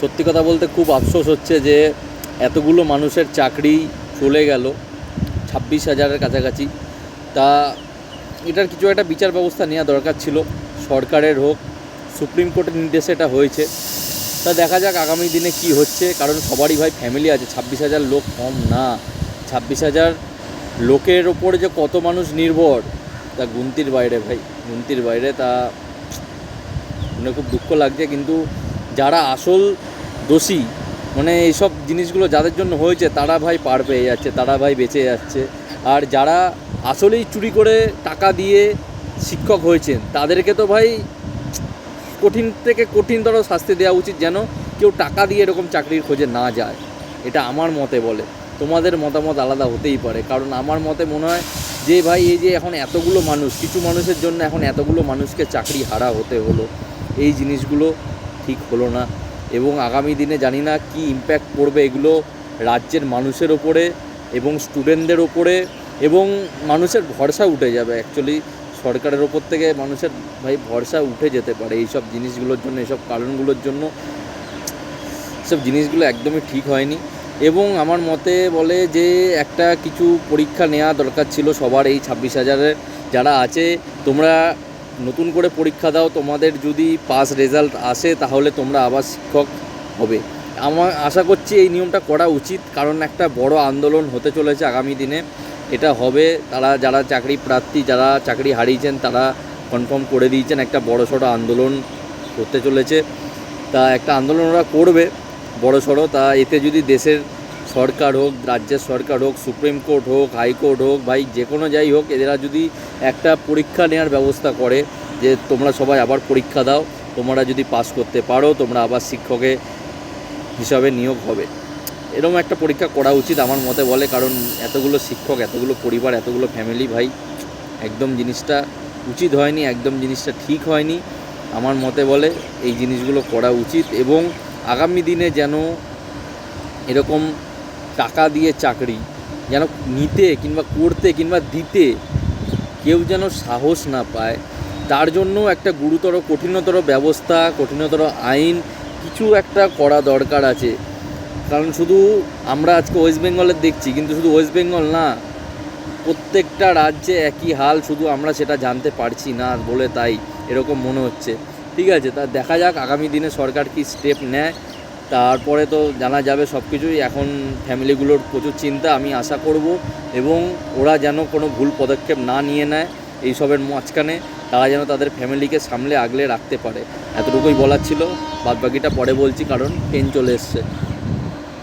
সত্যি কথা বলতে খুব আফসোস হচ্ছে যে এতগুলো মানুষের চাকরি চলে গেল, ছাব্বিশ হাজারের কাছাকাছি। তা এটার কিছু একটা বিচার ব্যবস্থা নেওয়া দরকার ছিল, সরকারের হোক, সুপ্রিম কোর্টের নির্দেশে এটা হয়েছে। তা দেখা যাক আগামী দিনে কি হচ্ছে, কারণ সবারই ভাই ফ্যামিলি আছে, ছাব্বিশ হাজার লোক কম না। ছাব্বিশ হাজার লোকের ওপরে যে কত মানুষ নির্ভর, তা গুনতির বাইরে ভাই, গুনতির বাইরে তা শুনে খুব দুঃখ লাগছে, কিন্তু যারা আসল দোষী মানে এইসব জিনিসগুলো যাদের জন্য হয়েছে, তারা ভাই পার পেয়ে যাচ্ছে, তারা ভাই বেঁচে যাচ্ছে। আর যারা আসলেই চুরি করে টাকা দিয়ে শিক্ষক হয়েছেন, তাদেরকে তো ভাই কঠিন থেকে কঠিনতর শাস্তি দেওয়া উচিত যেন কেউ টাকা দিয়ে এরকম চাকরির খোঁজে না যায়। এটা আমার মতে বলে। তোমাদের মতামত আলাদা হতেই পারে। কারণ আমার মতে মনে হয় যে ভাই, এই যে এখন এতগুলো মানুষ, কিছু মানুষের জন্য এখন এতগুলো মানুষকে চাকরি হারা হতে হলো, এই জিনিসগুলো ঠিক হলো না এবং আগামী দিনে জানি না কি ইম্প্যাক্ট পড়বে এগুলো রাজ্যের মানুষের ওপরে এবং স্টুডেন্টদের ওপরে এবং মানুষের ভরসা উঠে যাবে অ্যাকচুয়ালি সরকারের ওপর থেকে মানুষের ভাই ভরসা উঠে যেতে পারে এইসব জিনিসগুলোর জন্য, এইসব কারণগুলোর জন্য। সব জিনিসগুলো একদমই ঠিক হয়নি এবং আমার মতে বলে যে একটা কিছু পরীক্ষা নেওয়া দরকার ছিল সবার এই ছাব্বিশ হাজারের যারা আছে, তোমরা নতুন করে পরীক্ষা দাও, তোমাদের যদি পাস রেজাল্ট আসে, তাহলে তোমরা আবার শিক্ষক হবে। আমার আশা করছি এই নিয়মটা করা উচিত, কারণ একটা বড় আন্দোলন হতে চলেছে আগামী দিনে। এটা হবে, তারা যারা চাকরি প্রার্থী, যারা চাকরি হারিয়েছেন, তারা কনফার্ম করে দিয়েছেন একটা বড় সড়ো আন্দোলন হতে চলেছে। তা একটা আন্দোলন ওরা করবে, বড় সড়ো। তা এতে যদি দেশের সরকার হোক, রাজ্যের সরকার হোক, সুপ্রিম কোর্ট হোক হাইকোর্ট হোক, ভাই, যে কোনো যাই হোক, এরা যদি একটা পরীক্ষা নেওয়ার ব্যবস্থা করে যে তোমরা সবাই আবার পরীক্ষা দাও, তোমরা যদি পাস করতে পারো, তোমরা আবার শিক্ষকে হিসাবে নিয়োগ হবে। এরকম একটা পরীক্ষা করা উচিত আমার মতে বলে, কারণ এতগুলো শিক্ষক, এতগুলো পরিবার, এতগুলো ফ্যামিলি ভাই, একদম জিনিসটা উচিত হয়নি, একদম জিনিসটা ঠিক হয়নি। আমার মতে বলে, এই জিনিসগুলো করা উচিত এবং আগামী দিনে যেন এরকম টাকা দিয়ে চাকরি, যেন নিতে কিংবা করতে কিংবা দিতে কেউ যেন সাহস না পায়, তার জন্য একটা গুরুতর, কঠিনতর ব্যবস্থা, কঠিনতর আইন কিছু একটা করা দরকার আছে। কারণ শুধু আমরা আজকে ওয়েস্ট বেঙ্গলের দেখছি, কিন্তু শুধু ওয়েস্ট বেঙ্গল না, প্রত্যেকটা রাজ্যে একই হাল, শুধু আমরা সেটা জানতে পারছি না বলে তাই এরকম মনে হচ্ছে। ঠিক আছে, তা দেখা যাক, আগামী দিনে সরকার কি স্টেপ নেয়। তারপরে তো জানা যাবে সব কিছুই। এখন ফ্যামিলিগুলোর প্রচুর চিন্তা, আমি আশা করব এবং ওরা যেন কোনো ভুল পদক্ষেপ না নিয়ে নেয় এইসবের মাঝখানে, তারা যেন তাদের ফ্যামিলিকে সামলে আগলে রাখতে পারে। এতটুকুই বলার ছিল। বাদবাকিটা পরে বলছি, কারণ ট্রেন চলে এসছে।